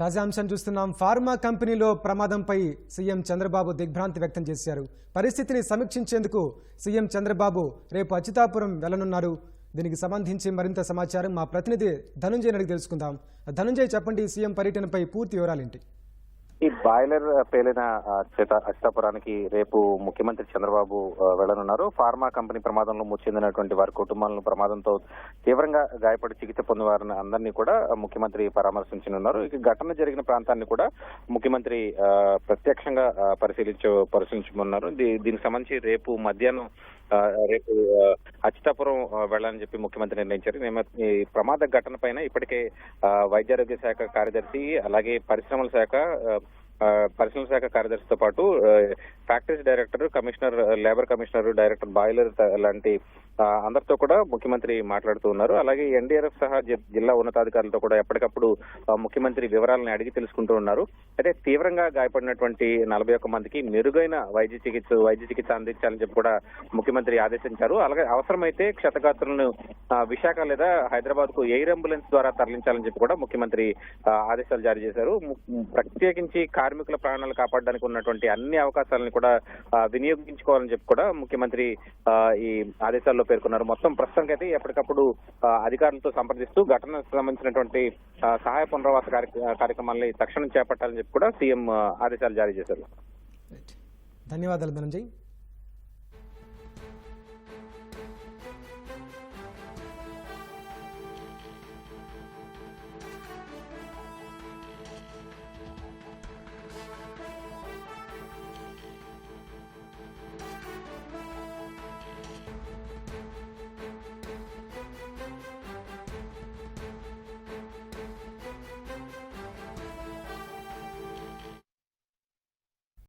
తాజా అంశం చూస్తున్నాం. ఫార్మా కంపెనీలో ప్రమాదంపై సీఎం చంద్రబాబు దిగ్భ్రాంతి వ్యక్తం చేశారు. పరిస్థితిని సమీక్షించేందుకు సీఎం చంద్రబాబు రేపు అచ్యుతాపురం వెళ్ళనున్నారు దీనికి సంబంధించి మరింత సమాచారం మా ప్రతినిధి ధనుంజయ్ నడికి తెలుసుకుందాం. ధనుంజయ్ చెప్పండి సీఎం పర్యటనపై పూర్తి వివరాలేంటి? ఈ బాయిలర్ పేలిన చేత అచితాపురానికి రేపు ముఖ్యమంత్రి చంద్రబాబు వెళ్ళనున్నారు ఫార్మా కంపెనీ ప్రమాదంలో ముచ్చిందినటువంటి వారి కుటుంబాలను ప్రమాదంతో తీవ్రంగా గాయపడి చికిత్స పొందిన వారిని అందరినీ కూడా ముఖ్యమంత్రి పరామర్శించనున్నారు. ఇక ఘటన జరిగిన ప్రాంతాన్ని కూడా ముఖ్యమంత్రి ఆ, ప్రత్యక్షంగా పరిశీలించ పరిశీలించనున్నారు. దీ- దీనికి సంబంధించి రేపు మధ్యాహ్నం రేపు ఆ, అచ్యుతాపురం వెళ్ళాలని చెప్పి ముఖ్యమంత్రి నిర్ణయించారు. ఈ ఈ ప్రమాద ఘటన పైన ఇప్పటికే వైద్యారోగ్య శాఖ కార్యదర్శి అలాగే పరిశ్రమల శాఖ పరిశ్రమల శాఖ కార్యదర్శితో పాటు factories director commissioner labour commissioner director boiler లాంటి అందరితో కూడా ముఖ్యమంత్రి మాట్లాడుతూ ఉన్నారు. అలాగే ఎన్డీఆర్ఎఫ్ సహా జి- జిల్లా ఉన్నతాధికారులతో కూడా ఎప్పటికప్పుడు ముఖ్యమంత్రి వివరాలను అడిగి తెలుసుకుంటూ ఉన్నారు. అయితే తీవ్రంగా గాయపడినటువంటి నలభై ఒక్క మందికి మెరుగైన వైద్య చికిత్స వైద్య చికిత్స అందించాలని చెప్పి కూడా ముఖ్యమంత్రి ఆదేశించారు. అలాగే అవసరమైతే క్షతగాత్రులను విశాఖ లేదా హైదరాబాద్కు ఎయిర్ అంబులెన్స్ ద్వారా తరలించాలని చెప్పి కూడా ముఖ్యమంత్రి ఆ, ఆదేశాలు జారీ చేశారు. ప్రత్యేకించి కార్మికుల ప్రాణాలు కాపాడడానికి ఉన్నటువంటి అన్ని అవకాశాలను కూడా వినియోగించుకోవాలని చెప్పి కూడా ముఖ్యమంత్రి ఆ, ఈ ఆదేశాల్లో పేర్కొన్నారు. మొత్తం ప్రస్తుతానికైతే ఎప్పటికప్పుడు అధికారులతో సంప్రదిస్తూ ఘటనకు సంబంధించినటువంటి సహాయ పునరావాస కార్య- కార్యక్రమాల్ని తక్షణం చేపట్టాలని చెప్పి కూడా సీఎం ఆదేశాలు జారీ చేశారు. ధన్యవాదాలు ధనంజయ్.